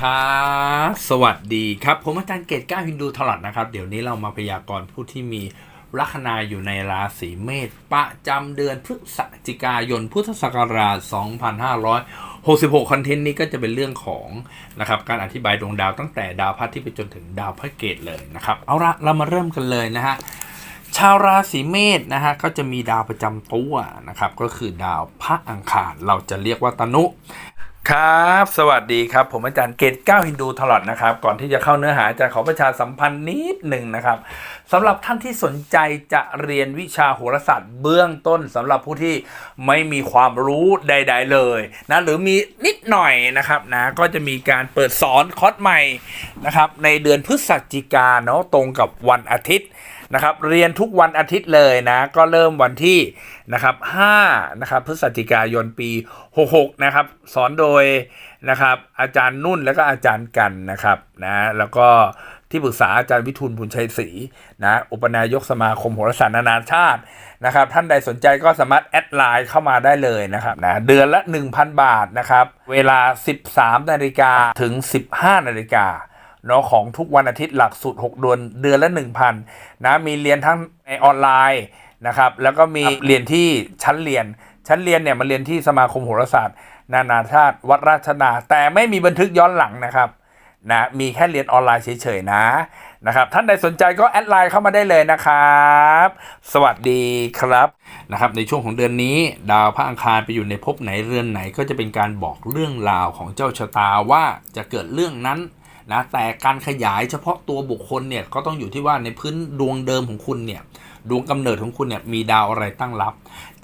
ครับสวัสดีครับ ผมอาจารย์เกตก้าฮินดูทลอดนะครับ เดี๋ยวนี้เรามาพยากรณ์ผู้ที่มีลัคนาอยู่ในราศีเมษประจำเดือนพฤศจิกายนพุทธศักราช 2566 คอนเทนต์นี้ก็จะเป็นเรื่องของนะครับการอธิบายดวงดาวตั้งแต่ดาวพระอาที่ไปจนถึงดาวพระเกตเลยนะครับ เอาละเรามาเริ่มกันเลยนะฮะชาวราศีเมษนะฮะก็จะมีดาวประจำตัวนะครับก็คือดาวพระอังคารเราจะเรียกว่าตนุ ครับ สวัสดีครับ ผมอาจารย์เกตก้าฮินดูตลอดนะครับ ก่อนที่จะเข้าเนื้อหาจารย์ขอประชาสัมพันธ์นิดหนึ่งนะครับสำหรับท่านที่สนใจจะเรียนวิชาโหราศาสตร์เบื้องต้นสำหรับผู้ที่ไม่มีความรู้ใด ๆ เลยนะหรือมีนิดหน่อยนะครับนะก็จะมีการเปิดสอนคอร์สใหม่นะครับในเดือนพฤศจิกาเนาะตรงกับวันอาทิตย์ นะครับเรียนทุกวันอาทิตย์เลยนะก็เริ่มวันที่นะครับ5นะครับพฤศจิกายนปี 66นะครับสอนโดยนะครับอาจารย์นุ่นแล้วก็อาจารย์กันนะครับนะแล้วก็ที่ปรึกษาอาจารย์วิทูลบุญชัยศรีนะอุปนายกสมาคมโหราศาสตร์นานาชาตินะครับท่านใดสนใจก็สามารถแอดไลน์เข้ามาได้เลยนะครับนะเดือนละ 1,000 บาทนะครับเวลา 13นาฬิกาถึง 15นาฬิกา เนาะของทุกวันอาทิตย์หลักสูตร 6 เดือนเดือนละ 1,000นะมีเรียนทั้งในออนไลน์นะครับแล้วก็มีเรียนที่ชั้นเรียน ชั้นเรียนเนี่ยมาเรียนที่สมาคมโหราศาสตร์ นานาชาติวัดราชนา แต่ไม่มีบันทึกย้อนหลังนะครับนะมีแค่เรียนออนไลน์เฉยๆนะนะครับท่านใดสนใจก็แอดไลน์เข้ามาได้เลยนะครับ สวัสดีครับนะครับ ในช่วงของเดือนนี้ ดาวพระอังคารไปอยู่ในภพไหนเรือนไหนก็จะเป็นการบอกเรื่องราวของเจ้าชะตาว่าจะเกิดเรื่องนั้น นะแต่การขยายเฉพาะตัวบุคคลเนี่ยก็ต้องอยู่ที่ว่าในพื้นดวงเดิมของคุณเนี่ยดวงกำเนิดของคุณเนี่ยมีดาวอะไรตั้งรับ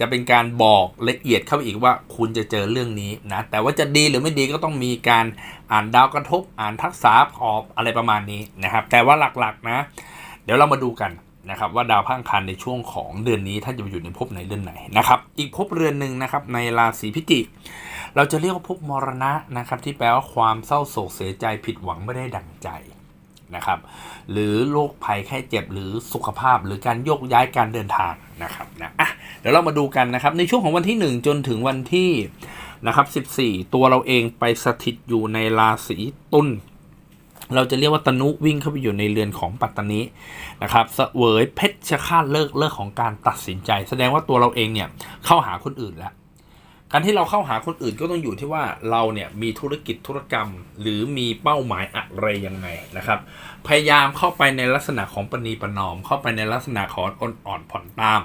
จะเป็นการบอกละเอียดเข้าไปอีกว่าคุณจะเจอเรื่องนี้นะแต่ว่าจะดีหรือไม่ดีก็ต้องมีการอ่านดาวกระทบ อ่านทักษะขอบอะไรประมาณนี้นะครับแต่ว่าหลักๆนะ เดี๋ยวเรามาดูกันนะครับว่าดาวพังคารในช่วงของเดือนนี้ท่านจะไปอยู่ในภพไหนเดือนไหนนะครับอีกภพเรือนหนึ่งนะครับในราศีพิจิก เราจะเรียกว่าภพมรณะนะครับ ที่แปลว่าความเศร้าโศกเสียใจผิดหวังไม่ได้ดังใจนะครับ หรือโรคภัยแค่เจ็บหรือสุขภาพหรือการโยกย้ายการเดินทางนะครับนะอะเดี๋ยวเรามาดูกันนะครับ ในช่วงของวันที่ 1 จนถึงวันที่นะครับ14 ตัวเราเองไปสถิตอยู่ในราศีตุลเราจะเรียกว่าตนุวิ่งเข้าไปอยู่ในเรือนของปัตตานีนะครับเสวยเพชฌฆาตเลิกเลิกของการตัดสินใจ แสดงว่าตัวเราเองเนี่ยเข้าหาคนอื่นแล้ว การที่เราเข้าหาคนอื่นก็ต้องอยู่ที่ว่าเราเนี่ยมีธุรกิจธุรกรรม หรือมีเป้าหมายอะไรยังไงนะครับ พยายามเข้าไปในลักษณะของปณีประนอม เข้าไปในลักษณะของอ่อนอ่อนผ่อนตาม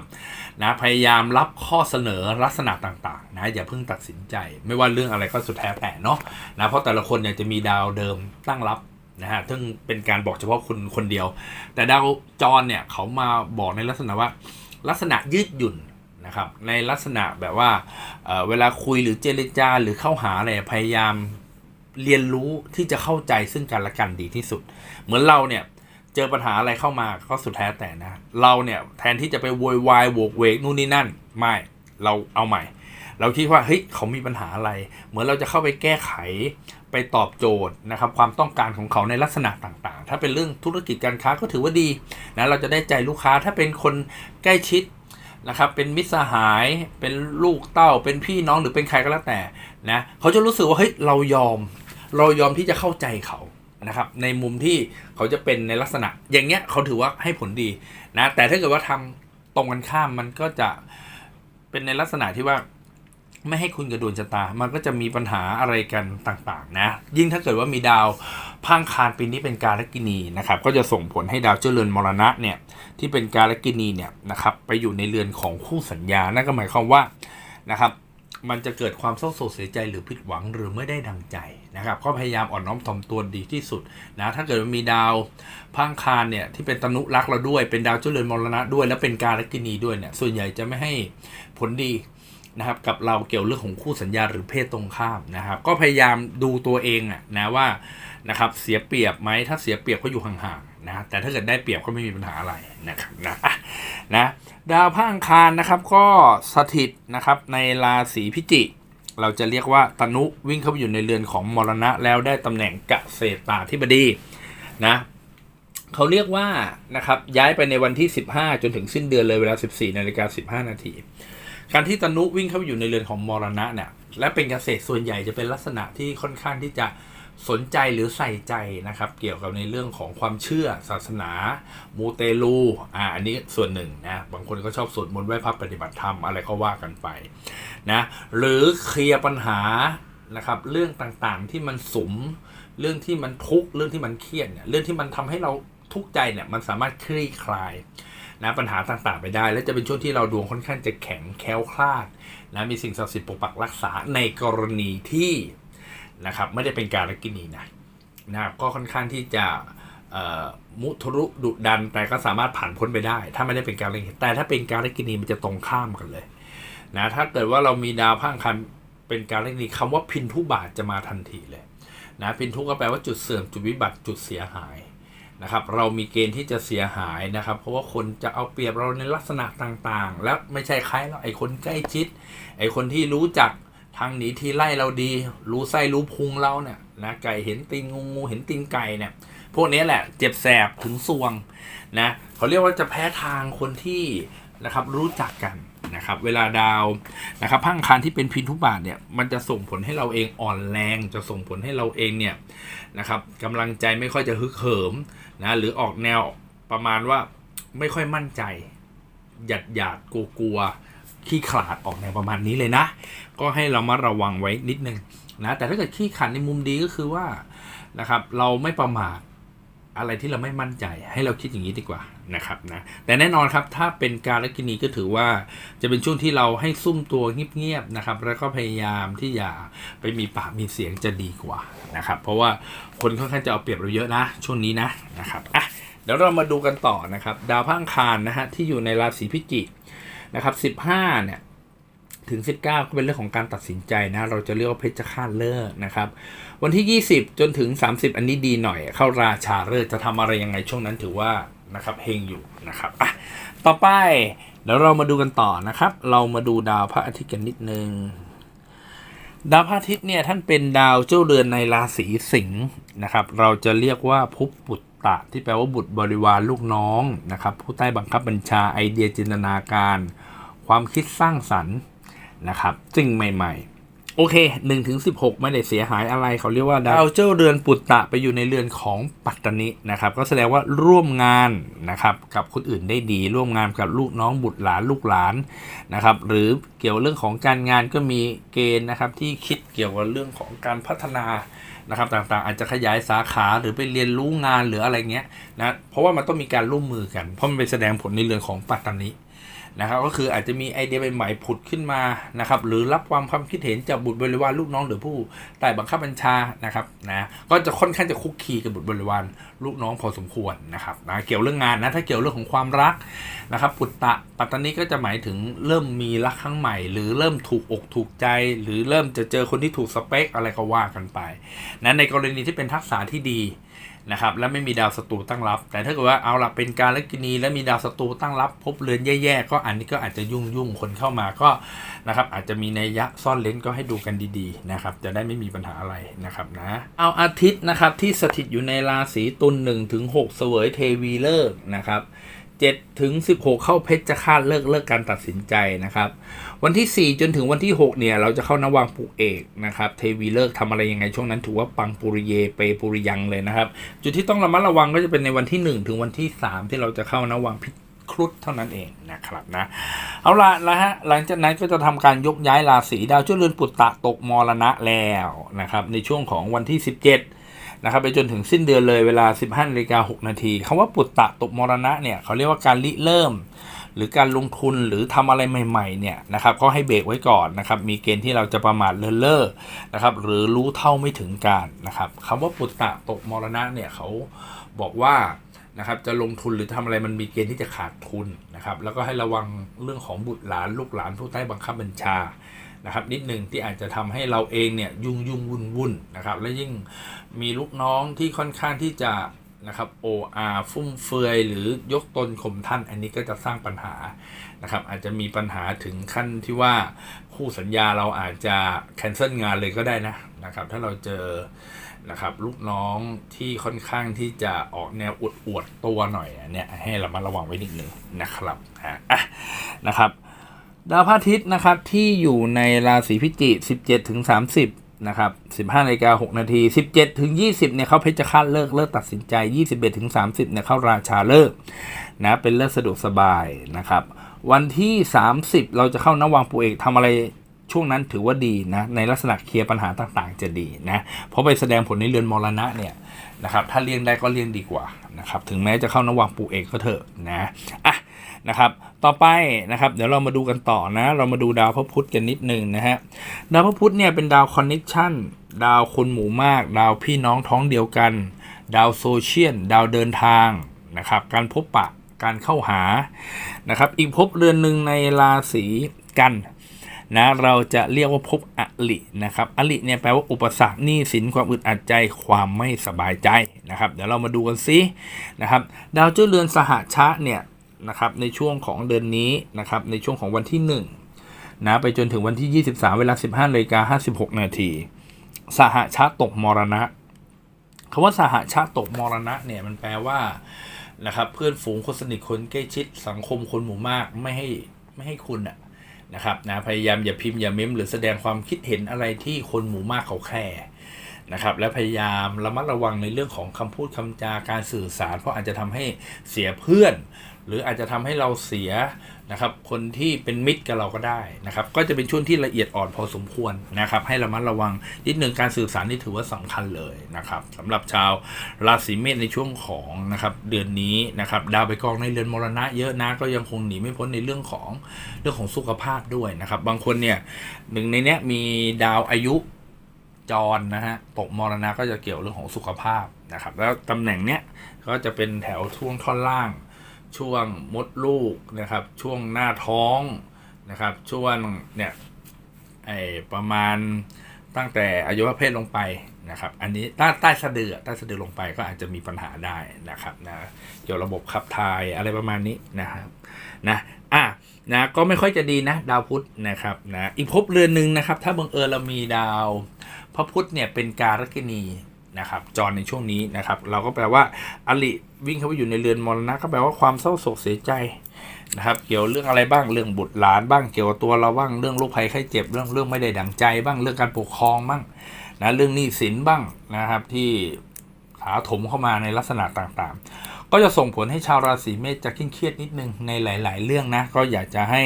นะพยายามรับข้อเสนอลักษณะต่างๆนะอย่าเพิ่งตัดสินใจ ไม่ว่าเรื่องอะไรก็สุดแท้แต่เนาะนะเพราะแต่ละคนเนี่ยจะมีดาวเดิมตั้งรับนะฮะซึ่งเป็นการบอกเฉพาะคุณคนเดียว แต่ดาวจรเนี่ยเขามาบอกในลักษณะว่าลักษณะยืดหยุ่น นะครับในลักษณะแบบว่าเเวลาคุยหรือเจรจาหรือเข้าหาอะไรพยายามเรียนรู้ที่จะเข้าใจซึ่งกันและกันดีที่สุด เหมือนเราเนี่ยเจอปัญหาอะไรเข้ามาก็สุดแท้แต่นะ เราเนี่ยแทนที่จะไปโวยวายโวกเวกนู่นนี่นั่นไม่เราเอาใหม่ เราคิดว่าเฮ้ยเขามีปัญหาอะไร เหมือนเราจะเข้าไปแก้ไขไปตอบโจทย์นะครับความต้องการของเขาในลักษณะต่างๆ ถ้าเป็นเรื่องธุรกิจการค้าก็ถือว่าดีนะเราจะได้ใจลูกค้าถ้าเป็นคนใกล้ชิด นะครับ เป็นมิตรสหาย เป็นลูกเต้า เป็นพี่น้องหรือเป็นใครก็แล้วแต่นะเขาจะรู้สึกว่าเฮ้ยเรายอม เรายอมที่จะเข้าใจเขานะครับ ในมุมที่เขาจะเป็นในลักษณะ อย่างเงี้ยเขาถือว่าให้ผลดีนะ แต่ถ้าเกิดว่าทำตรงกันข้ามมันก็จะเป็นในลักษณะที่ว่า ไม่ให้คุณกระดวนชะตา มันก็จะมีปัญหาอะไรกันต่างๆนะ ยิ่งถ้าเกิดว่ามีดาวพังคารปีนี้เป็นการกินีนะครับ ก็จะส่งผลให้ดาวเจริญมรณะเนี่ยที่เป็นการกินีเนี่ยนะครับไปอยู่ในเรือนของคู่สัญญา นั่นก็หมายความว่านะครับมันจะเกิดความเศร้าโศกเสียใจหรือผิดหวังหรือไม่ได้ดังใจนะครับ ก็พยายามอ่อนน้อมถ่อมตัวดีที่สุดนะถ้าเกิดมีดาวพังคารเนี่ยที่เป็นตนุรักเราด้วย เป็นดาวเจริญมรณะด้วย แล้วเป็นการกินีด้วยเนี่ยส่วนใหญ่จะไม่ให้ผลดี นะครับกับเราเกี่ยวเรื่องของคู่สัญญาหรือเพศตรงข้ามนะครับ ก็พยายามดูตัวเองอะนะว่านะครับเสียเปรียบไหมถ้าเสียเปรียบก็อยู่ห่างๆนะแต่ถ้าเกิดได้เปรียบก็ไม่มีปัญหาอะไรนะครับนะนะดาวพระอังคารนะครับก็สถิตนะครับในราศีพิจิกเราจะเรียกว่าตนุวิ่งเข้าไปอยู่ในเรือนของมรณะแล้วได้ตำแหน่งกเกษตราธิบดีนะเขาเรียกว่านะครับย้ายไปในวันที่ 15 จนถึงสิ้นเดือนเลยเวลา 14นาฬิกา15 นาที การที่ตนุวิ่งเข้าไปอยู่ในเรือนของมรณะเนี่ยและเป็นเกษตรส่วนใหญ่จะเป็นลักษณะที่ค่อนข้างที่จะสนใจหรือใส่ใจนะครับ เกี่ยวกับในเรื่องของความเชื่อศาสนา มูเตลูอ่าอันนี้ส่วนหนึ่งนะบางคนก็ชอบสวดมนต์ไหว้พระปฏิบัติธรรมอะไรก็ว่ากันไปนะหรือเคลียร์ปัญหานะครับเรื่องต่างๆที่มันสมเรื่องที่มันทุกข์เรื่องที่มันเครียดเนี่ยเรื่องที่มันทำให้เราทุกข์ใจเนี่ยมันสามารถคลี่คลาย นะปัญหาต่างๆไปได้ และจะเป็นช่วงที่เราดวงค่อนข้างจะแข็งแคล้วคลาดนะมีสิ่งศักดิ์สิทธิ์ปกปักรักษาในกรณีที่นะครับไม่ได้เป็นการลกินีนะนะก็ค่อนข้างที่จะมุทะรุดุดันแต่ก็สามารถผ่านพ้นไปได้ ถ้าไม่ได้เป็นการลกินีแต่ถ้าเป็นการลกินีมันจะตรงข้ามกันเลยนะถ้าเกิดว่าเรามีดาวพระอังคันเป็นการลกินีคำว่าพินทุบาทจะมาทันทีเลยนะพินทุก็แปลว่าจุดเสื่อมจุดวิบัติจุดเสียหาย นะครับเรามีเกณฑ์ที่จะเสียหายนะครับ เพราะว่าคนจะเอาเปรียบเราในลักษณะต่างๆ แล้วไม่ใช่ใครเราไอ้คนใกล้ชิด ไอ้คนที่รู้จักทางหนีทีไล่เราดี รู้ไส้รู้พุงเราเนี่ยนะไก่เห็นตีนงูงูเห็นตีนไก่เนี่ย พวกนี้แหละเจ็บแสบถึงสวงนะเขาเรียกว่าจะแพ้ทางคนที่ นะครับรู้จักกันนะครับเวลาดาวนะครับพังคารที่เป็นพินทุบาทเนี่ยมันจะส่งผลให้เราเองอ่อนแรง จะส่งผลให้เราเองเนี่ยนะครับกำลังใจไม่ค่อยจะฮึกเหิมนะหรือออกแนวประมาณว่าไม่ค่อยมั่นใจ หยัดหยาดกลัวกลัวขี้ขลาดออกแนวประมาณนี้เลยนะ ก็ให้เรามาระวังไว้นิดนึงนะแต่ถ้าเกิดขี้ขลาดในมุมดีก็คือว่านะครับเราไม่ประมาทอะไรที่เราไม่มั่นใจ ให้เราคิดอย่างนี้ดีกว่า นะครับนะแต่แน่นอนครับถ้าเป็นการละกินีก็ถือว่าจะเป็นช่วงที่เราให้ซุ่มตัวเงียบๆนะครับ แล้วก็พยายามที่อย่าไปมีปากมีเสียงจะดีกว่านะครับ เพราะว่าคนค่อนข้างจะเอาเปรียบเราเยอะนะช่วงนี้นะนะครับอะเดี๋ยวเรามาดูกันต่อนะครับ ดาวพังคารนะฮะที่อยู่ในราศีพิจิกนะครับ 15 เนี่ยถึง 19 ก็เป็นเรื่องของการตัดสินใจนะ เราจะเรียกว่าเพชฌฆาตเลิกนะครับ วันที่ 20 จนถึง 30 อันนี้ดีหน่อย เข้าราชาเลิกจะทำอะไรยังไงช่วงนั้นถือว่า นะครับเฮงอยู่นะครับอะต่อไปเดี๋ยวเรามาดูกันต่อนะครับ เรามาดูดาวพระอาทิตย์กันนิดนึงดาวพระอาทิตย์เนี่ยท่านเป็นดาวเจ้าเรือนในราศีสิงห์นะครับ เราจะเรียกว่าภพบุตรตะที่แปลว่าบุตรบริวารลูกน้องนะครับ ผู้ใต้บังคับบัญชาไอเดียจินตนาการ ความคิดสร้างสรรค์นะครับสิ่งใหม่ ๆ โอเค1ถึง16ไม่ได้เสียหายอะไรเขาเรียกว่าดาวเจ้าเรือนปุตตะไปอยู่ในเรือนของปัตตนินะครับ ก็แสดงว่าร่วมงานนะครับกับคนอื่นได้ดี ร่วมงานกับลูกน้องบุตรหลานลูกหลานนะครับ หรือเกี่ยวเรื่องของการงานก็มีเกณฑ์นะครับที่คิดเกี่ยวกับเรื่องของการพัฒนานะครับต่างๆอาจจะขยายสาขาหรือไปเรียนรู้งานหรืออะไรเงี้ยนะเพราะว่ามันต้องมีการร่วมมือกัน เพราะมันไปแสดงผลในเรื่องของปัตตนิ นะครับก็คืออาจจะมีไอเดียใหม่ๆผุดขึ้นมานะครับหรือรับความความคิดเห็นจากบุตรบริวารลูกน้องหรือผู้ใต้บังคับบัญชานะครับนะก็จะค่อนข้างจะคุกคีกับบุตรบริวารลูกน้องพอสมควรนะครับนะเกี่ยวเรื่องงานนะถ้าเกี่ยวเรื่องของความรักนะครับปุตตะปัตตานีก็จะหมายถึงเริ่มมีรักครั้งใหม่ หรือเริ่มถูกอกถูกใจ หรือเริ่มจะเจอคนที่ถูกสเปคอะไรก็ว่ากันไปนะในกรณีที่เป็นทักษะที่ดี นะครับและไม่มีดาวศัตรูตั้งรับ แต่ถ้าเกิดว่าเอาละเป็นการลักินีและมีดาวศัตรูตั้งรับ พบเรือนแย่ๆก็อันนี้ก็อาจจะยุ่งยุ่งๆคนเข้ามาก็นะครับอาจจะมีในยยะซ่อนเลนก็ให้ดูกันดีๆนะครับจะได้ไม่มีปัญหาอะไรนะครับนะเอาอาทิตย์นะครับที่สถิตอยู่ในราศีตุล1ถึง6เสวยเทวีเลิกนะครับ 7ถึง16 เข้าเพชรจะคาดเลิกเลิกการตัดสินใจนะครับ วันที่ 4 จนถึงวันที่ 6 เนี่ย เราจะเข้านวังปุเอกนะครับเทวีเลิกษ์ทำอะไรยังไงช่วงนั้นถือว่าปังปุริเยเปปุริยังเลยนะครับ จุดที่ต้องระมัดระวังก็จะเป็นในวันที่ 1 ถึงวันที่ 3 ที่เราจะเข้านวังพิครุฑเท่านั้นเองนะครับนะ เอาละแล้วฮะหลังจากนั้นก็จะทำการยกย้ายราศีดาวเจ้าเรือนปุตตะตกมรณะแล้วนะครับในช่วงของวันที่ 17 นะครับไปจนถึงสิ้นเดือนเลยเวลา 15นาฬิกา6นาทีคำว่าปุตตะตกมรณะเนี่ยเขาเรียกว่าการริเริ่ม หรือการลงทุนหรือทำอะไรใหม่ๆเนี่ยนะครับก็ให้เบรกไว้ก่อนนะครับมีเกณฑ์ที่เราจะประมาทเลินเล่อนะครับหรือรู้เท่าไม่ถึงการนะครับคำว่าปุตตะตกมรณะเนี่ยเขาบอกว่านะครับจะลงทุนหรือทำอะไรมันมีเกณฑ์ที่จะขาดทุนนะครับแล้วก็ให้ระวังเรื่องของบุตรหลานลูกหลานผู้ใต้บังคับบัญชา นะครับนิดหนึ่งที่อาจจะทำให้เราเองเนี่ยยุ่งยุ่งวุ่นวุ่นนะครับและยิ่งมีลูกน้องที่ค่อนข้างที่จะนะครับโออาฟุ่มเฟือยหรือยกตนข่มท่านอันนี้ก็จะสร้างปัญหานะครับอาจจะมีปัญหาถึงขั้นที่ว่าคู่สัญญาเราอาจจะแคนเซิลงานเลยก็ได้นะนะครับถ้าเราเจอนะครับลูกน้องที่ค่อนข้างที่จะออกแนวอวดอวดตัวหน่อยเนี่ยให้เรามาระวังไว้นิดหนึ่งนะครับอะอะนะครับ ดาวพระอาทิตย์นะครับที่อยู่ในราศีพิจิก17ถึง30นะครับ15นาฬิกา6นาที17ถึง20เนี่ยเขาเพชรฆาตเลิกเลิกตัดสินใจ 21ถึง30เนี่ยเข้าราชาเลิกนะเป็นเลิกสะดวกสบายนะครับวันที่ 30 เราจะเข้านวังปูเอกทำอะไรช่วงนั้นถือว่าดีนะในลักษณะเคลียร์ปัญหาต่างๆ จะดีนะเพราะไปแสดงผลในเรือนมรณะเนี่ยนะครับถ้าเลี่ยงได้ก็เลี่ยงดีกว่านะครับถึงแม้จะเข้านวังปูเอกก็เถอะนะอะ นะครับต่อไปนะครับเดี๋ยวเรามาดูกันต่อนะ เรามาดูดาวพระพุธกันนิดหนึ่งนะฮะดาวพระพุธเนี่ยเป็นดาวคอนเน c ชันดาวคนหมู่มาก ดาวพี่น้องท้องเดียวกัน ดาวโซเชียลดาวเดินทางนะครับการพบปะการเข้าหานะครับอีกภพเรือนหนึ่งในราศีกันนะเราจะเรียกว่าภพอลินะครับอลิเนี่ยแปลว่าอุปสรรคหนี้สินความอึดอัดใจความไม่สบายใจนะครับ เดี๋ยวเรามาดูกันซินะครับ ดาวเจ้าเรือนสหชะเนี่ย นะครับในช่วงของเดือนนี้นะครับในช่วงของวันที่1นะไปจนถึงวันที่ 23 เวลา 15นาฬิกา56 นาที สหชาตกมรณะคำว่าสหชาตกมรณะเนี่ยมันแปลว่านะครับเพื่อนฝูงคนสนิทคนใกล้ชิดสังคมคนหมู่มากไม่ให้ไม่ให้คุณอะนะครับนะพยายามอย่าพิมพ์อย่าเม้มหรือแสดงความคิดเห็นอะไรที่คนหมู่มากเขาแคร์นะครับและพยายามระมัดระวังในเรื่องของคำพูดคำจาการสื่อสาร เพราะอาจจะทำให้เสียเพื่อน หรืออาจจะทำให้เราเสียนะครับคนที่เป็นมิตรกับเราก็ได้นะครับ ก็จะเป็นช่วงที่ละเอียดอ่อนพอสมควรนะครับ ให้ระมัดระวังนิดหนึ่งการสื่อสารนี่ถือว่าสำคัญเลยนะครับสำหรับชาวราศีเมษในช่วงของนะครับเดือนนี้นะครับดาวไปกองในเรือนมรณะเยอะนะก็ยังคงหนีไม่พ้นในเรื่องของเรื่องของสุขภาพด้วยนะครับ บางคนเนี่ยหนึ่งในเนี้ยมีดาวอายุจรนะฮะตกมรณะก็จะเกี่ยวเรื่องของสุขภาพนะครับ แล้วตำแหน่งเนี้ยก็จะเป็นแถวช่วงท่อนล่าง ช่วงมดลูกนะครับ ช่วงหน้าท้องนะครับ ช่วงเนี่ยไอประมาณตั้งแต่อายุวเพศลงไปนะครับ อันนี้ใต้ใต้สะดือใต้สะดือลงไปก็อาจจะมีปัญหาได้นะครับนะเกี่ยวระบบขับถ่ายอะไรประมาณนี้นะครับนะอะนะก็ไม่ค่อยจะดีนะ ดาวพุธนะครับนะอีกภพเรือนหนึ่งนะครับ ถ้าบังเอิญเรามีดาวพระพุธเนี่ยเป็นการกินีนะครับจรในช่วงนี้นะครับ เราก็แปลว่าอลิ วิ่งเข้าไปอยู่ในเรือนมรณะก็แปลว่าความเศร้าโศกเสียใจนะครับ เกี่ยวเรื่องอะไรบ้างเรื่องบุตรหลานบ้างเกี่ยวกับตัวเราบ้างเรื่องโรคภัยไข้เจ็บเรื่องเรื่องไม่ได้ดังใจบ้างเรื่องการปกครองบ้างนะเรื่องหนี้สินบ้างนะครับที่ถาถมเข้ามาในลักษณะต่างๆ ก็จะส่งผลให้ชาวราศีเมษจะเครียดนิดนึงในหลาย ๆ เรื่องนะก็อยากจะให้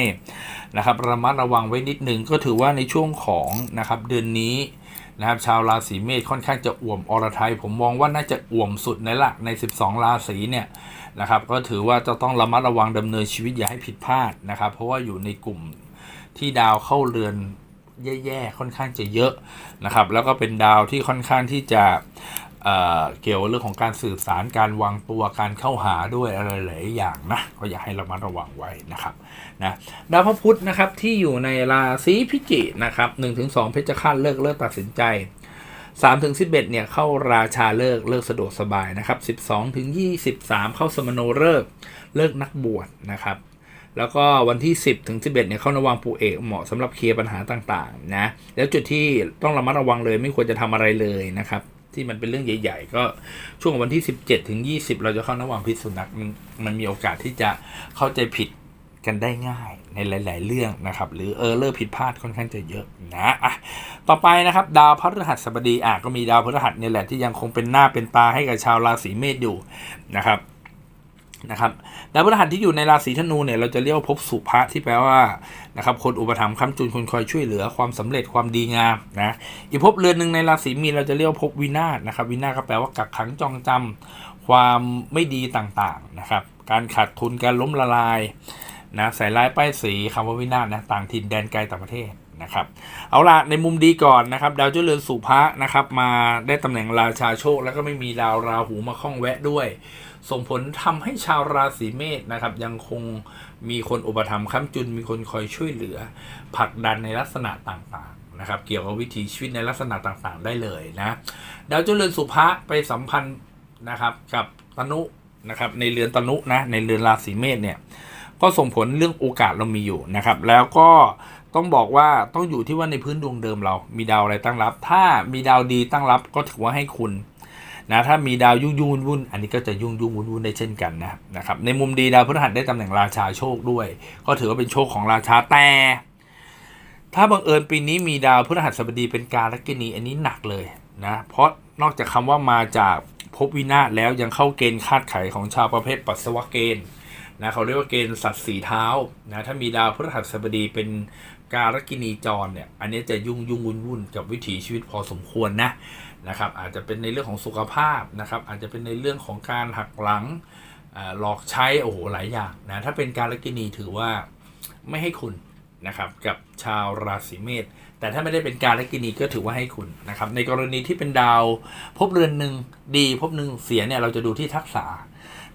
นะครับระมัดระวังไว้นิดนึงก็ถือว่าในช่วงของนะครับเดือนนี้ นะครับชาวราศีเมษค่อนข้างจะอ่วมอรไทย ผมมองว่าน่าจะอ่วมสุดในละใน 12 ราศีเนี่ยนะครับก็ถือว่าจะต้องระมัดระวังดำเนินชีวิตอย่าให้ผิดพลาดนะครับ เพราะว่าอยู่ในกลุ่มที่ดาวเข้าเรือนแย่ๆค่อนข้างจะเยอะนะครับ แล้วก็เป็นดาวที่ค่อนข้างที่จะ เกี่ยวกับเรื่องของการสื่อสารการวางตัวการเข้าหาด้วยอะไรหลายอย่างนะก็อยากให้ระมัดระวังไว้นะครับนะดาวพระพุธนะครับที่อยู่ในราศีพิจิกนะครับ1-2เพชฌฆาตเลิกเลิกตัดสินใจ3ถึง11เนี่ยเข้าราชาเลิกเลิกสะดวกสบายนะครับ12ถึง23เข้าสมโนเลิกเลิกนักบวชนะครับแล้วก็วันที่ 10 ถึง 11 เนี่ยเข้านวังปูเอกเหมาะสำหรับเคลียร์ปัญหาต่างๆนะ แล้วจุดที่ต้องระมัดระวังเลยไม่ควรจะทำอะไรเลยนะครับ ที่มันเป็นเรื่องใหญ่ ๆ ก็ช่วงวันที่ 17 ถึง 20 เราจะเข้าระหว่างพิษสุนัขมันมันมีโอกาสที่จะเข้าใจผิดกันได้ง่ายในหลาย ๆ เรื่องนะครับ หรือเออเลอร์ผิดพลาดค่อนข้างจะเยอะนะอะต่อไปนะครับ ดาวพฤหัสบดีอะก็มีดาวพฤหัสเนี่ยแหละที่ยังคงเป็นหน้าเป็นตาให้กับชาวราศีเมษอยู่นะครับ นะครับดาวพฤหัสที่อยู่ในราศีธนูเนี่ยเราจะเรียกว่าภพสุภะที่แปลว่านะครับคนอุปถัมภ์ค้ำจุนคนคอยช่วยเหลือความสำเร็จความดีงามนะอีกภพเรือนหนึ่งในราศีมีนเราจะเรียกว่าภพวินาศนะครับวินาศก็แปลว่ากักขังจองจำความไม่ดีต่างๆนะครับการขาดทุนการล้มละลายนะใส่ร้ายป้ายสีคำว่าวินาศนะต่างถิ่นแดนไกลต่างประเทศนะครับเอาละในมุมดีก่อนนะครับ ดาวเจ้าเรือนสุภะนะครับมาได้ตำแหน่งราชาโชค แล้วก็ไม่มีดาวราหูมาข้องแวะด้วย ส่งผลทำให้ชาวราศีเมษนะครับ ยังคงมีคนอุปถัมภ์ค้ำจุนมีคนคอยช่วยเหลือผลักดันในลักษณะต่างๆนะครับ เกี่ยวกับวิถีชีวิตในลักษณะต่างๆ ได้เลยนะดาวเจรือนสุภะไปสัมพันธ์นะครับกับตนุนะครับในเรือนตนุนะในเรือนราศีเมษเนี่ยก็ส่งผลเรื่องโอกาสเรามีอยู่นะครับ แล้วก็ต้องบอกว่าต้องอยู่ที่ว่าในพื้นดวงเดิมเรา มีดาวอะไรตั้งรับ ถ้ามีดาวดีตั้งรับก็ถือว่าให้คุณ นะถ้ามีดาวยุ่งยุ่งวุ่นๆอันนี้ก็จะยุ่งยุ่งวุ่นวุ่นได้เช่นกันนะนะครับในมุมดีดาวพฤหัสได้ตำแหน่งราชาโชคด้วย ก็ถือว่าเป็นโชคของราชาแต่ ถ้าบังเอิญปีนี้มีดาวพฤหัสบดีเป็นการลักกินีอันนี้หนักเลยนะเพราะนอกจากคำว่ามาจากภพวินาศแล้วยังเข้าเกณฑ์คาดไขของชาวประเภทปัสสาวะเกณฑ์นะเขาเรียกว่าเกณฑ์สัตว์สีเท้านะถ้ามีดาวพฤหัสบดีเป็นการลักินีจรเนี่ยอันนี้จะยุ่งยุ่งวุ่นวุ่นกับวิถีชีวิตพอสมควรนะ นะครับ อาจจะเป็นในเรื่องของสุขภาพนะครับ อาจจะเป็นในเรื่องของการหักหลังหลอกใช้โอ้โหหลายอย่างนะถ้าเป็นการลักินีถือว่าไม่ให้คุณนะครับกับชาวราศีเมษแต่ถ้าไม่ได้เป็นการละกินีก็ถือว่าให้คุณนะครับในกรณีที่เป็นดาวพบเรือนหนึ่งดีพบหนึ่งเสียเนี่ยเราจะดูที่ทักษะ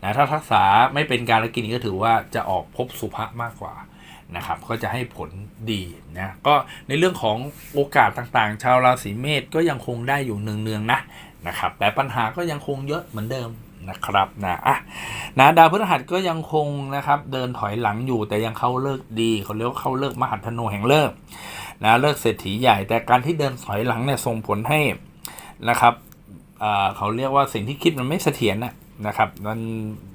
นะถ้าทักษะไม่เป็นการละกินีก็ถือว่าจะออกพบสุภะมากกว่า นะครับก็จะให้ผลดีนะก็ในเรื่องของโอกาสต่างๆ ชาวราศีเมษก็ยังคงได้อยู่เนืองๆนะนะครับแต่ปัญหาก็ยังคงเยอะเหมือนเดิมนะครับนะอะนะดาวพฤหัสก็ยังคงนะครับเดินถอยหลังอยู่แต่ยังเข้าเลิกดีเขาเรียกว่าเข้าเลิกมหัธนูแห่งเลิกนะเลิกเศรษฐีใหญ่ แต่การที่เดินถอยหลังเนี่ยส่งผลให้นะครับเขาเรียกว่าสิ่งที่คิดมันไม่เสถียรนะนะครับมัน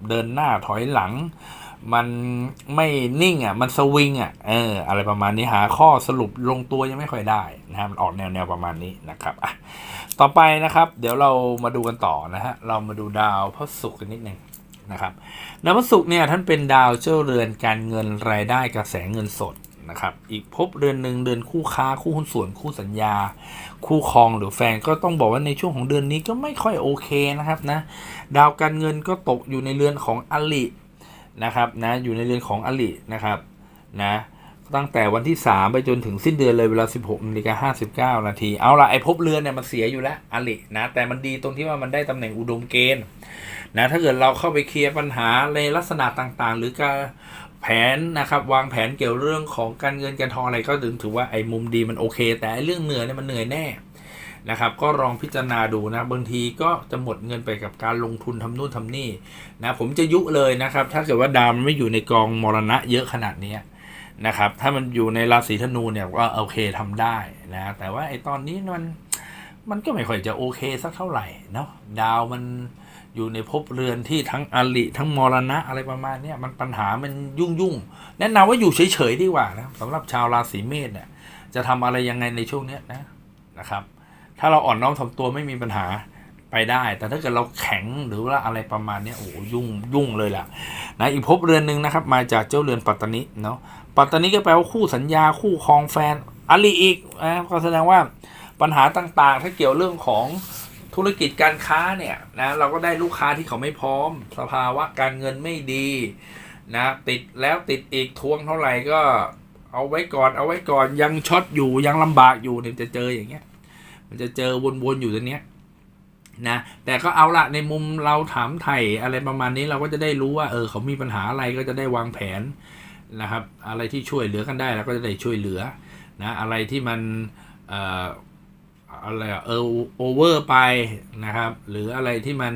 เดินหน้าถอยหลัง มันไม่นิ่งอะ มันสวิงอะ เออ อะไรประมาณนี้หาข้อสรุปลงตัวยังไม่ค่อยได้นะฮะ มันออกแนวแนวประมาณนี้นะครับอะต่อไปนะครับ เดี๋ยวเรามาดูกันต่อนะฮะ เรามาดูดาวพระศุกร์กันนิดหนึ่งนะครับ ดาวพฤหัสเนี่ยท่านเป็นดาวเจ้าเรือนการเงินรายได้กระแสเงินสดนะครับ อีกภพเรือนหนึ่งเดือนคู่ค้าคู่หุ้นส่วนคู่สัญญา คู่ครองหรือแฟนก็ต้องบอกว่าในช่วงของเดือนนี้ก็ไม่ค่อยโอเคนะครับนะ ดาวการเงินก็ตกอยู่ในเรือนของอลิ นะครับนะอยู่ในเรือนของอลินะครับนะตั้งแต่วันที่ 3 ไปจนถึงสิ้นเดือนเลยเวลา 16นาฬิกา59 นาที เอาละไอ้ภพเรือนเนี่ยมันเสียอยู่แล้วอลินะ แต่มันดีตรงที่ว่ามันได้ตำแหน่งอุดมเกณฑ์นะถ้าเกิดเราเข้าไปเคลียร์ปัญหาในลักษณะต่างๆ หรือการแผนนะครับ วางแผนเกี่ยวเรื่องของการเงินการทองอะไรก็ถึงถือว่าไอ้มุมดีมันโอเค แต่เรื่องเหนื่อยเนี่ยมันเหนื่อยแน่ นะครับ ก็ลองพิจารณาดูนะ บางทีก็จะหมดเงินไปกับการลงทุนทำนู่นทำนี่นะ ผมจะยุเลยนะครับ ถ้าเกิดว่าดาวมันไม่อยู่ในกองมรณะเยอะขนาดนี้นะครับ ถ้ามันอยู่ในราศีธนูเนี่ยว่าโอเคทำได้นะ แต่ว่าไอ้ตอนนี้มันมันก็ไม่ค่อยจะโอเคสักเท่าไหร่เนาะดาวมันอยู่ในภพเรือนที่ทั้งอลิทั้งมรณะอะไรประมาณเนี้ยมันปัญหามันยุ่งยุ่งแนะนำว่าอยู่เฉยๆดีกว่านะสำหรับชาวราศีเมษเนี่ยจะทำอะไรยังไงในช่วงเนี้ยนะนะครับ ถ้าเราอ่อนน้อมถ่อมตัวไม่มีปัญหาไปได้ แต่ถ้าเกิดเราแข็งหรือว่าอะไรประมาณนี้โอ้ยุ่งยุ่งเลยล่ะนะอีกภพเรือนหนึ่งนะครับ มาจากเจ้าเรือนปัตตานิเนาะปัตตานิก็แปลว่าคู่สัญญาคู่ครองแฟนอลิอีกนะก็แสดงว่าปัญหาต่างๆ ถ้าเกี่ยวเรื่องของธุรกิจการค้าเนี่ยนะเราก็ได้ลูกค้าที่เขาไม่พร้อม สภาวะการเงินไม่ดีนะติดแล้วติดอีกทวงเท่าไหร่ก็เอาไว้ก่อนเอาไว้ก่อนยังช็อตอยู่ยังลำบากอยู่เนี่ยจะเจออย่างเงี้ย มันจะเจอวนๆอยู่ตรงเนี้ยนะแต่ก็เอาละในมุมเราถามไถ่อะไรประมาณนี้เราก็จะได้รู้ว่าเออเขามีปัญหาอะไรก็จะได้วางแผนนะครับ อะไรที่ช่วยเหลือกันได้เราก็จะได้ช่วยเหลือนะอะไรที่มันเอ่ออะไรเออโอเวอร์ไปนะครับ หรืออะไรที่มัน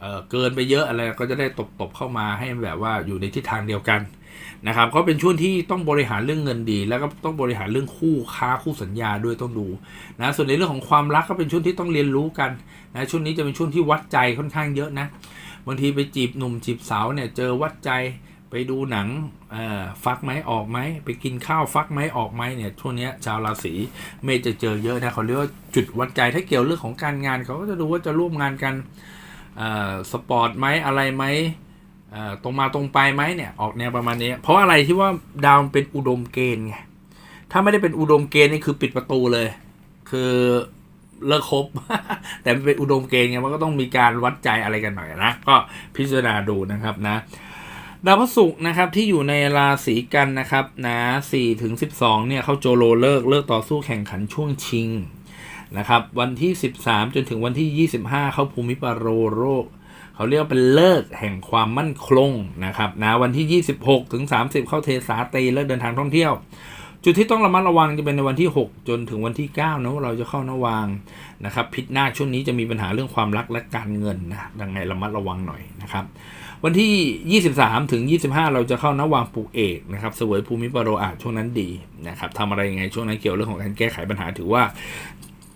เอ่อเกินไปเยอะอะไรก็จะได้ตบๆเข้ามาให้แบบว่าอยู่ในทิศทางเดียวกัน นะครับก็เป็นช่วงที่ต้องบริหารเรื่องเงินดี แล้วก็ต้องบริหารเรื่องคู่ค้าคู่สัญญาด้วยต้องดูนะส่วนในเรื่องของความรักก็เป็นช่วงที่ต้องเรียนรู้กันนะช่วงนี้จะเป็นช่วงที่วัดใจค่อนข้างเยอะนะบางทีไปจีบหนุ่มจีบสาวเนี่ยเจอวัดใจไปดูหนังฟักไหมออกไหมไปกินข้าวฟักไหมออกไหมเนี่ยช่วงนี้ชาวราศีเมษจะเจอเยอะนะเขาเรียกว่าจุดวัดใจถ้าเกี่ยวเรื่องของการงานเขาก็จะดูว่าจะร่วมงานกันสปอร์ตไหมอะไรไหม ตรงมาตรงไปไหมเนี่ยออกแนวประมาณนี้ เพราะอะไรที่ว่าดาวเป็นอุดมเกณฑ์ไงถ้าไม่ได้เป็นอุดมเกณฑ์นี่คือปิดประตูเลย คือเลิกคบ แต่เป็นอุดมเกณฑ์ไงมันก็ต้องมีการวัดใจอะไรกันหน่อยนะ ก็พิจารณาดูนะครับนะดาวพฤหัสนะครับที่อยู่ในราศีกันนะครับนะ4ถึง12เนี่ยเขาโจโลเลิกเลิกต่อสู้แข่งขันช่วงชิงนะครับ วันที่ 13 จนถึงวันที่ 25 เขาภูมิปรโรโรค เขาเรียกว่าเป็นเลิกแห่งความมั่นคงนะครับนะวันที่ 26 ถึง 30 เข้าเทสาตีเลิกเดินทางท่องเที่ยว จุดที่ต้องระมัดระวังจะเป็นในวันที่ 6 จนถึงวันที่9นะเราจะเข้านวางนะครับพิษหน้าช่วงนี้จะมีปัญหาเรื่องความรักและการเงินนะดังไงระมัดระวังหน่อยนะครับวันที่ 23 ถึง 25 เราจะเข้านวางปลูกเอกนะครับเสวยภูมิปโรอาจช่วงนั้นดีนะครับทำอะไรยังไงช่วงนั้นเกี่ยวเรื่องของการแก้ไขปัญหาถือว่า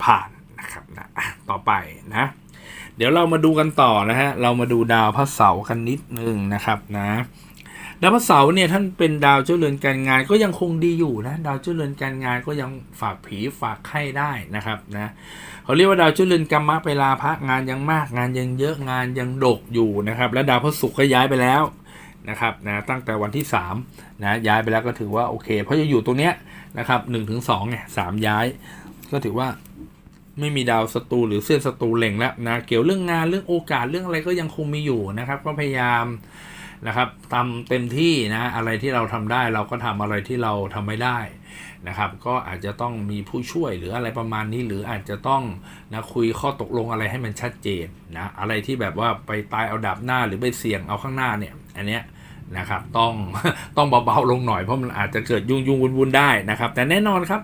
ผ่านนะครับนะต่อไปนะ เดี๋ยวเรามาดูกันต่อนะฮะ เรามาดูดาวพระเสาร์กันนิดนึงนะครับนะดาวพระเสาร์เนี่ยท่านเป็นดาวเจ้าเรือนการงานก็ยังคงดีอยู่นะดาวเจ้าเรือนการงานก็ยังฝากผีฝากไข้ได้นะครับนะเขาเรียกว่าดาวเจ้าเรือนกรรมะไปลาพระงานยังมากงานยังเยอะงานยังดกอยู่นะครับ และดาวพระศุกร์ก็ย้ายไปแล้วนะครับนะตั้งแต่วันที่3นะย้ายไปแล้วก็ถือว่าโอเค เพราะจะอยู่ตรงเนี้ยนะครับหนึ่งถึงสองเนี่ยสามย้าย ก็ถือว่า ไม่มีดาวศัตรูหรือเส้นศัตรูเล็งแล้วนะเกี่ยวเรื่องงานเรื่องโอกาสเรื่องอะไรก็ยังคงมีอยู่นะครับ ก็พยายามนะครับทำเต็มที่นะอะไรที่เราทำได้เราก็ทำอะไรที่เราทำไม่ได้นะครับ ก็อาจจะต้องมีผู้ช่วยหรืออะไรประมาณนี้ หรืออาจจะต้องนะคุยข้อตกลงอะไรให้มันชัดเจนนะอะไรที่แบบว่าไปตายเอาดับหน้าหรือไปเสี่ยงเอาข้างหน้าเนี่ย อันเนี้ยนะครับต้องต้องเบาๆลงหน่อยเพราะมันอาจจะเกิดยุ่งยุ่งวุ่นๆได้นะครับ แต่แน่นอนครับ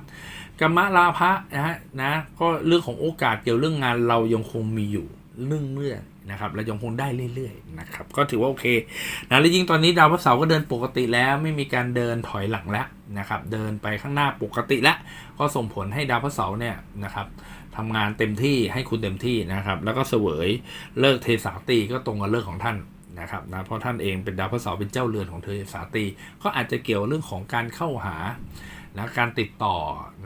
กรรมลาภะนะฮะนะก็เรื่องของโอกาสเกี่ยวเรื่องงานเรายังคงมีอยู่เรื่องเมื่อยนะครับเรายังคงได้เรื่อยๆนะครับก็ถือว่าโอเคนะและยิ่งตอนนี้ดาวพระเสาร์ก็เดินปกติแล้วไม่มีการเดินถอยหลังแล้วนะครับเดินไปข้างหน้าปกติแล้วก็ส่งผลให้ดาวพระเสาร์เนี่ยนะครับทำงานเต็มที่ให้คุณเต็มที่นะครับแล้วก็เสวยเลิกเทสาตีก็ตรงกับเลิกของท่านนะครับนะเพราะท่านเองเป็นดาวพระเสาร์เป็นเจ้าเรือนของเทสาตีก็อาจจะเกี่ยวเรื่องของการเข้าหา นะการติดต่อ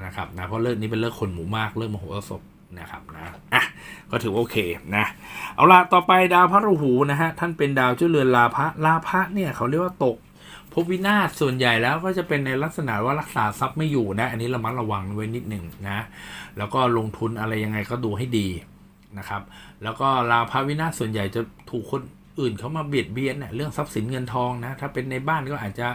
นะครับนะเพราะเลิกนี้เป็นเลิกคนหมู่มากเลิกมโหสถนะครับนะอะก็ถือว่าโอเคนะเอาละต่อไปดาวพระราหูนะฮะท่านเป็นดาวเจ้าเรือนลาภะลาภะเนี่ยเขาเรียกว่าตกภพวินาศส่วนใหญ่แล้วก็จะเป็นในลักษณะว่ารักษาทรัพย์ไม่อยู่นะ อันนี้ระมัดระวังไว้นิดหนึ่งนะ แล้วก็ลงทุนอะไรยังไงก็ดูให้ดีนะครับ แล้วก็ลาภวินาศส่วนใหญ่จะถูกคนอื่นเขามาเบียดเบียนเนี่ยเรื่องทรัพย์สินเงินทองนะ ถ้าเป็นในบ้านก็อาจจะ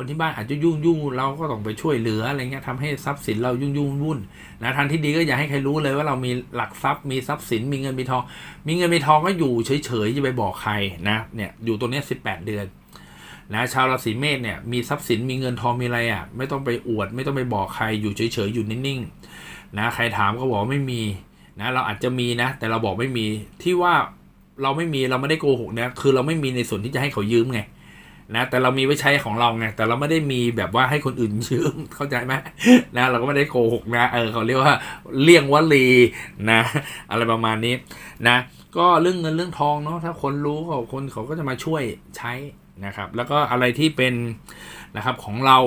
คนที่บ้านอาจจะยุ่งยุ่งเราก็ต้องไปช่วยเหลืออะไรเงี้ยทำให้ทรัพย์สินเรายุ่งยุ่งวุ่นนะทางที่ดีก็อย่าให้ใครรู้เลยว่าเรามีหลักทรัพย์มีทรัพย์สินมีเงินมีทอง มีเงินมีทองก็อยู่เฉยๆจะไปบอกใครนะเนี่ยอยู่ตัวเนี้ยสิบแปดเดือนนะชาวราศีเมษเนี่ยมีทรัพย์สินมีเงินทองมีอะไรอะไม่ต้องไปอวด ไม่ต้องไปบอกใครอยู่เฉยๆอยู่นิ่งๆนะใครถามก็บอกไม่มีนะเราอาจจะมีนะ แต่เราบอกไม่มีที่ว่าเราไม่มีเราไม่ได้โกหกนะคือเราไม่มีในส่วนที่จะให้เขายืมไง นะแต่เรามีไว้ใช้ของเราไงแต่เราไม่ได้มีแบบว่าให้คนอื่นยืมเข้าใจไหมนะเราก็ไม่ได้โกหกนะเออเขาเรียกว่าเลี่ยงวลีนะ อะไรประมาณนี้นะ ก็เรื่องเงินเรื่องทองเนาะถ้าคนรู้ก็คนเขาก็จะมาช่วยใช้นะครับ แล้วก็อะไรที่เป็นนะครับของเรา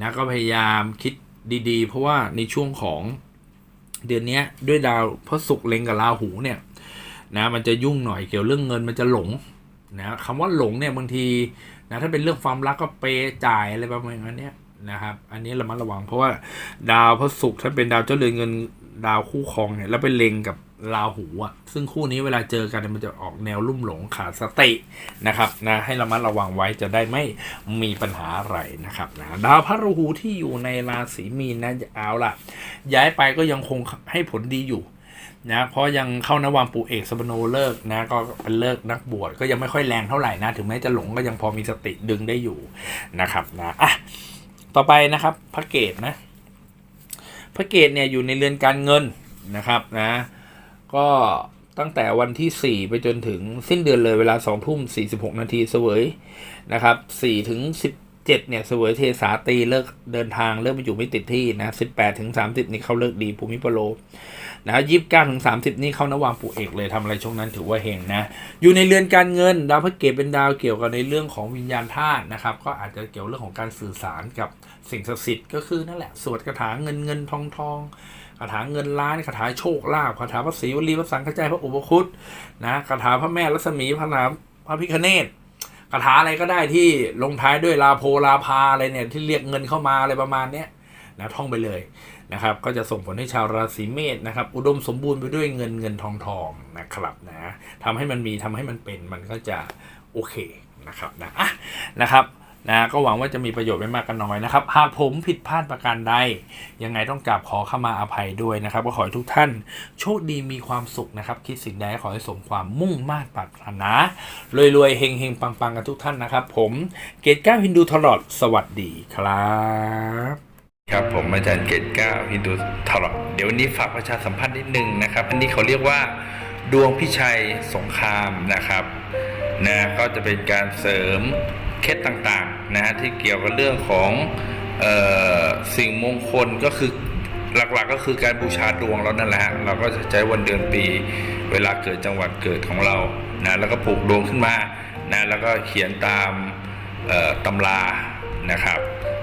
นะก็พยายามคิดดีๆ เพราะว่าในช่วงของเดือนนี้ด้วยดาวพระศุกร์เล็งกับราหูเนี่ยนะมันจะยุ่งหน่อยเกี่ยวเรื่องเงินมันจะหลงนะคำว่าหลงเนี่ยบางที นะถ้าเป็นเรื่องความรักก็เปย์จ่ายอะไรประมาณนั้นะครับ อันนี้เระมัดระวังเพราะว่าดาวพระศุกร์ถ้าเป็นดาวเจ้าเรือนเงินดาวคู่ครองเนี่ยแล้วไปเล็งกับราหูอะ ซึ่งคู่นี้เวลาเจอกันมันจะออกแนวลุ่มหลงขาดสตินะครับนะให้ระมัดระวังไว้จะได้ไม่มีปัญหาอะไรนะครับนะดาวพระราหูที่อยู่ในราศีมีนนะเอาล่ะ ย้ายไปก็ยังคงให้ผลดีอยู่ นะเพราะยังเข้านวังปูเอกสมโนเลิกนะก็เป็นเลิกนักบวชก็ยังไม่ค่อยแรงเท่าไหร่นะ ถึงแม้จะหลงก็ยังพอมีสติดึงได้อยู่นะครับนะอะต่อไปนะครับพระเกตนะพระเกตเนี่ยอยู่ในเรือนการเงินนะครับนะก็ตั้งแต่วันที่ 4 ไปจนถึงสิ้นเดือนเลยเวลา2ทุ่ม 46 นาทีเสวยนะครับ4ถึง 17 เนี่ยเสวยเทสาตีเลิกเดินทางเลิกมาอยู่ไม่ติดที่นะ 18 ถึง 30 นี่เขาเลิกดีภูมิปโล นะยี่สิบเก้าถึงสามสิบนี่เข้านวามปูเอกเลยทำอะไรช่วงนั้นถือว่าเฮงนะ อยู่ในเรือนการเงินดาวพระเกตเป็นดาวเกี่ยวกับในเรื่องของวิญญาณธาตุนะครับ ก็อาจจะเกี่ยวเรื่องของการสื่อสารกับสิ่งศักดิ์สิทธิ์ก็คือนั่นแหละสวดคาถาเงินเงินทองทองคาถาเงินล้านคาถาโชคลาภคาถาพระศรีวลีพระสังฆจายพระอุปคุตนะคาถาพระแม่รัศมีพระนามพระพิคเนตคาถาอะไรก็ได้ที่ลงท้ายด้วยลาโพลาพาอะไรเนี่ยที่เรียกเงินเข้ามาอะไรประมาณเนี้ยนะท่องไปเลย นะครับก็จะส่งผลให้ชาวราศีเมษนะครับอุดมสมบูรณ์ไปด้วยเงินเงินทองทองนะครับนะทำให้มันมีทำให้มันเป็นมันก็จะโอเคนะครับนะอะนะครับนะก็หวังว่าจะมีประโยชน์ไม่มากก็นน้อยนะครับ หากผมผิดพลาดประการใด ยังไงต้องกราบขอเข้ามาอภัยด้วยนะครับ ก็ขอให้ทุกท่านโชคดีมีความสุขนะครับ คิดสิ่งใดขอให้สมความมุ่งมา่ปรารถนารวยๆเฮงๆปังๆ กันทุกท่านนะครับ ผมเกตก้าฮินดูทลอดสวัสดีครับ ครับผมอาจารย์เกตก้าฮินดูทลอเดี๋ยววันนี้ฝากประชาสัมพันธ์นิดนึงนะครับ อันนี้เขาเรียกว่าดวงพิชัยสงครามนะครับนะก็จะเป็นการเสริมเคล็ดต่างๆนะฮะที่เกี่ยวกับเรื่องของเออสิ่งมงคลก็คือหลักๆก็คือการบูชาดวงเรานั่นแหละเราก็จะใช้วันเดือนปี เวลาเกิดจังหวัดเกิดของเรานะแล้วก็ปลูกดวงขึ้นมานะแล้วก็เขียนตามตำรานะครับ